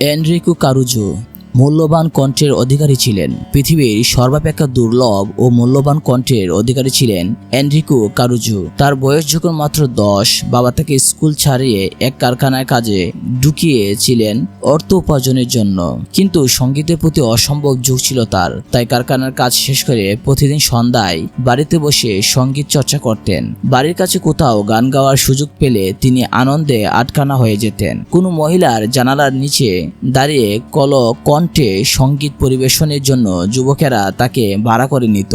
Enrico কারুজো মূল্যবান কণ্ঠের অধিকারী ছিলেন। পৃথিবীর সর্বাপেক্ষা দুর্লভ ও মূল্যবান কণ্ঠের অধিকারী ছিলেন এনরিকো কারুজু। তার বয়স যখন মাত্র দশ, বাবা তাকে স্কুল ছাড়িয়ে এক কারখানার কাজে ঢুকিয়েছিলেন অর্থ উপার্জনের জন্য। কিন্তু সঙ্গীতের প্রতি অসম্ভব ঝোঁক ছিল তার। তাই কারখানার কাজ শেষ করে প্রতিদিন সন্ধ্যায় বাড়িতে বসে সংগীত চর্চা করতেন। বাড়ির কাছে কোথাও গান গাওয়ার সুযোগ পেলে তিনি আনন্দে আটকানা হয়ে যেতেন। কোনো মহিলার জানালার নিচে দাঁড়িয়ে কল কণ্ঠে সংগীত পরিবেশনের জন্য যুবকেরা তাকে ভাড়া করে নিত।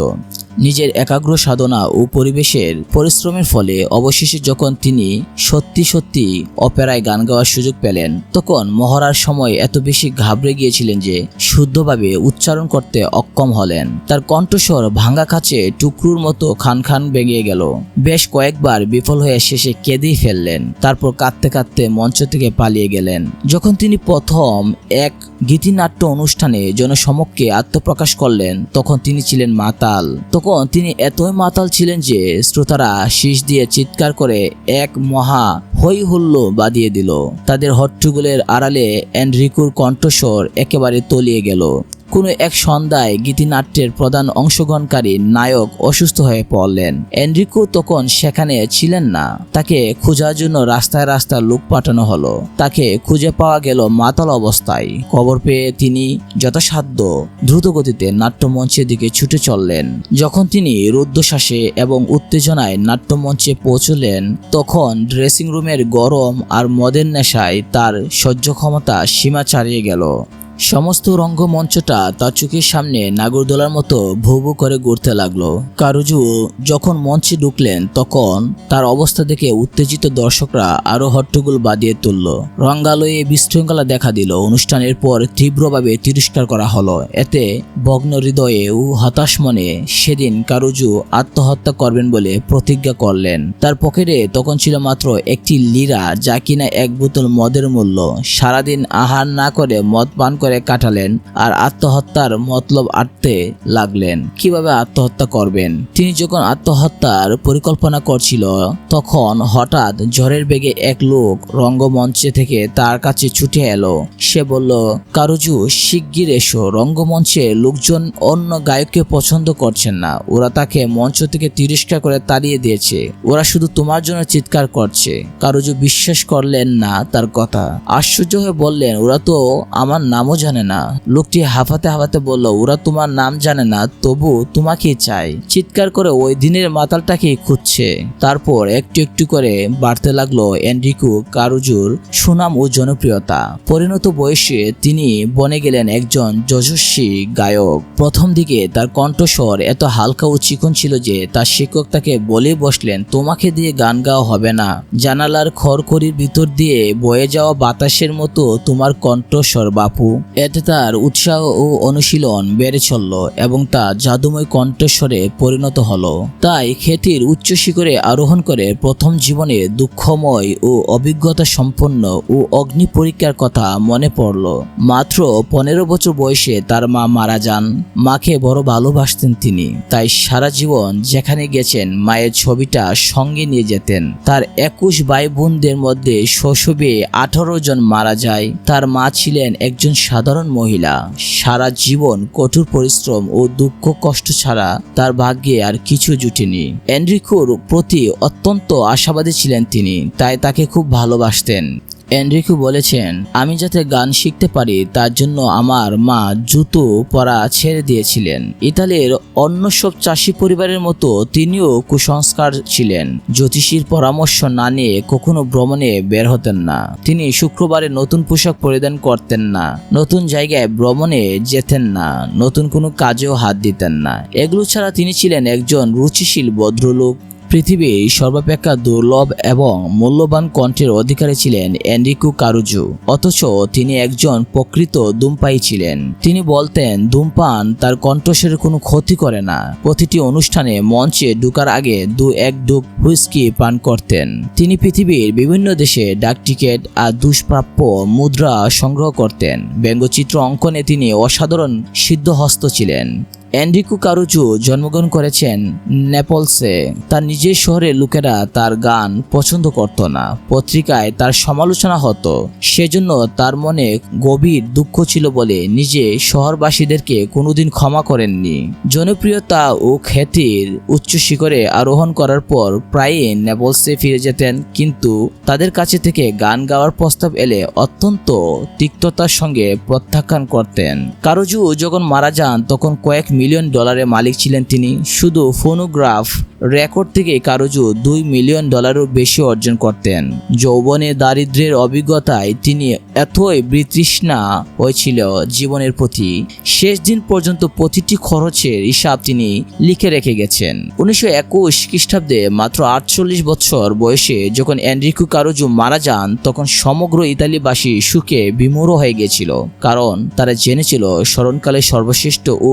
নিজের একাগ্র সাধনা ও পরিবেশের পরিশ্রমের ফলে অবশেষে যখন তিনি সত্যি সত্যি অপেরায় গান গাওয়ার সুযোগ পেলেন, তখন মহড়ার সময় এত বেশি ঘাবড়ে গিয়েছিলেন যে শুদ্ধভাবে উচ্চারণ করতে অক্ষম হলেন। তার কণ্ঠস্বর ভাঙ্গা কাছে টুকরুর মতো খান খান বেরিয়ে গেল। বেশ কয়েকবার বিফল হয়ে শেষে কেঁদেই ফেললেন, তারপর কাঁদতে কাঁদতে মঞ্চ থেকে পালিয়ে গেলেন। যখন তিনি প্রথম এক গীতিনাট্য অনুষ্ঠানে জনসমক্ষে আত্মপ্রকাশ করলেন, তখন তিনি ছিলেন মাতাল। তখন তিনি এতই মাতাল ছিলেন যে শ্রোতারা শীষ দিয়ে চিৎকার করে এক মহা হই হুল্লো বাঁধিয়ে দিল। তাদের হট্টগোলের আড়ালে অ্যান্ড্রিকুর কণ্ঠস্বর একেবারে তলিয়ে গেল। কোনো এক সন্ধ্যায় গীতিনাট্যের প্রধান অংশগ্রহণকারী নায়ক অসুস্থ হয়ে পড়লেন। এনরিকো তখন সেখানে ছিলেন না। তাকে খোঁজার জন্য রাস্তায় রাস্তায় লোক পাঠানো হলো। তাকে খুঁজে পাওয়া গেল মাতাল অবস্থায়। খবর পেয়ে তিনি যথাসাধ্য দ্রুত গতিতে নাট্যমঞ্চের দিকে ছুটে চললেন। যখন তিনি রুদ্ধশ্বাসে এবং উত্তেজনায় নাট্যমঞ্চে পৌঁছলেন, তখন ড্রেসিং রুমের গরম আর মদের নেশায় তার সহ্য ক্ষমতা সীমা ছাড়িয়ে গেল। সমস্ত রঙ্গমঞ্চটা তার চোখের সামনে নাগরদোলার মতো ভু করে ঘুরতে লাগল। কারুজু যখন মঞ্চে ঢুকলেন, তখন তার অবস্থা দেখে উত্তেজিত দর্শকরা আরও হট্টগোল বাদিয়ে তুলল। রঙ্গালয়ে বিশৃঙ্খলা দেখা দিল। অনুষ্ঠানের পর তীব্রভাবে তিরস্কার করা হলো। এতে ভগ্ন হৃদয়ে ও হতাশ মনে সেদিন কারুজু আত্মহত্যা করবেন বলে প্রতিজ্ঞা করলেন। তার পকেটে তখন ছিল মাত্র একটি লিরা যা কিনা এক বোতল মদের মূল্য। সারাদিন আহার না করে মদ পান করে কাটালেন আর আত্মহত্যার মতলব আটতে লাগলেন। কীভাবে আত্মহত্যা করবেন? তিনি যখন আত্মহত্যার পরিকল্পনা করছিল, তখন হঠাৎ ঝড়ের বেগে এক লোক রঙ্গমঞ্চে থেকে তার কাছে ছুটে এলো। সে বলল, কারুজু, শিগগির এসো। রঙ্গমঞ্চে লোকজন অন্য গায়ককে পছন্দ করছেন না। ওরা তাকে মঞ্চ থেকে তিরস্কার করে তাড়িয়ে দিয়েছে। ওরা শুধু তোমার জন্য চিৎকার করছে। কারুজু বিশ্বাস করলেন না তার কথা। আশ্চর্য হয়ে বললেন, ওরা তো আমার নামও জানে না। লোকটি হাফাতে হাফাতে বলল, ওরা তোমার নাম জানে না, তবু তোমাকেই চাই। চিৎকার করে ওই দিনের মাতালটাকেই খুঁজছে। তারপর একটু একটু করে বাড়তে লাগল এনরিকু কারুজুর, সুনাম ও জনপ্রিয়তা। পরিণত বয়সে তিনি বনে গেলেন একজন যশস্বী গায়ক। প্রথম দিকে তার কণ্ঠস্বর এত হালকা ও চিকন ছিল যে তার শিক্ষক তাকে বলে বসলেন, তোমাকে দিয়ে গান গাওয়া হবে না। জানালার খড়খড়ির ভিতর দিয়ে বয়ে যাওয়া বাতাসের মতো তোমার কণ্ঠস্বর, বাপু। এতে তার উৎসাহ ও অনুশীলন বেড়ে চলল এবং তা জাদুময় কণ্ঠস্বরে পরিণত হলো। তাই খ্যাতির উচ্চ শিখরে আরোহণ করে প্রথম জীবনে দুঃখময় ও অভিজ্ঞতা সম্পন্ন ও অগ্নি পরীক্ষার কথা মনে পড়ল। মাত্র পনেরো বছর বয়সে তার মা মারা যান। মাকে বড় ভালোবাসতেন তিনি। তাই সারা জীবন যেখানে গেছেন, মায়ের ছবিটা সঙ্গে নিয়ে যেতেন। তার একুশ ভাই বোনদের মধ্যে শৈশবে আঠারো জন মারা যায়। তার মা ছিলেন একজন সাধারণ মহিলা। সারা জীবন কঠোর পরিশ্রম ও দুঃখ কষ্ট ছাড়া তার ভাগ্যে আর কিছু জুটেনি। এনরিকোর প্রতি অত্যন্ত আশাবাদী ছিলেন তিনি, তাই তাকে খুব ভালোবাসতেন। এনরিকো বলেছেন, আমি যাতে গান শিখতে পারি, তার জন্য আমার মা জুতো পরা ছেড়ে দিয়েছিলেন। ইতালির অন্য সব চাষি পরিবারের মতো তিনিও কুসংস্কার ছিলেন। জ্যোতিষীর পরামর্শ না নিয়ে কখনো ভ্রমণে বের হতেন না। তিনি শুক্রবারে নতুন পোশাক পরিধান করতেন না। নতুন জায়গায় ভ্রমণে যেতেন না। নতুন কোনো কাজেও হাত দিতেন না। এগুলো ছাড়া তিনি ছিলেন একজন রুচিশীল ভদ্রলোক। পৃথিবীর সর্বাপেক্ষা দুর্লভ এবং মূল্যবান কণ্ঠের অধিকারী ছিলেন এনরিকো কারুজু। অথচ তিনি একজন প্রকৃত ধূমপায়ী ছিলেন। তিনি বলতেন ধূমপান তার কণ্ঠস্বরের কোনো ক্ষতি করে না। প্রতিটি অনুষ্ঠানে মঞ্চে ঢুকার আগে দু এক ডুব হুইস্কি পান করতেন। তিনি পৃথিবীর বিভিন্ন দেশে ডাক টিকিট আর দুষ্প্রাপ্য মুদ্রা সংগ্রহ করতেন। ব্যঙ্গচিত্র অঙ্কনে তিনি অসাধারণ সিদ্ধহস্ত ছিলেন। এন্ড্রিকো কারুজু জন্মগ্রহণ করেছেন নেপলসে। তার নিজের শহরের লোকেরা তার গান পছন্দ করত না। পত্রিকায় তার সমালোচনা হতো। সেজন্য তার মনে গভীর দুঃখ ছিল বলে নিজে শহরবাসীদেরকে কোনোদিন ক্ষমা করেননি। জনপ্রিয়তা ও খ্যাতির উচ্চ শিখরে আরোহণ করার পর প্রায়ই নেপলসে ফিরে যেতেন। কিন্তু তাদের কাছে থেকে গান গাওয়ার প্রস্তাব এলে অত্যন্ত তিক্ততার সঙ্গে প্রত্যাখ্যান করতেন। কারুজু যখন মারা যান, তখন কয়েক মিলিয়ন ডলারের মালিক ছিলেন তিনি। শুধু ফোনোগ্রাফ রেকর্ড থেকে কারুজু দুই মিলিয়ন ডলারও বেশি অর্জন করতেন। যৌবনে দারিদ্র্যের অভিজ্ঞতায় তিনি এতই বিতৃষ্ণা হয়েছিল জীবনের প্রতি। শেষ দিন পর্যন্ত প্রতিটি খরচের হিসাব তিনি লিখে রেখে গেছেন। উনিশশো একুশ খ্রিস্টাব্দে মাত্র আটচল্লিশ বছর বয়সে যখন এনরিকো কারুজু মারা যান, তখন সমগ্র ইতালিবাসী সুখে বিমূঢ় হয়ে গেছিল কারণ তারা জেনেছিল, স্মরণকালে সর্বশ্রেষ্ঠ ও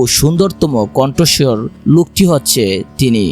সুন্দরতম কণ্ঠস্বর লোকটি হচ্ছে তিনি।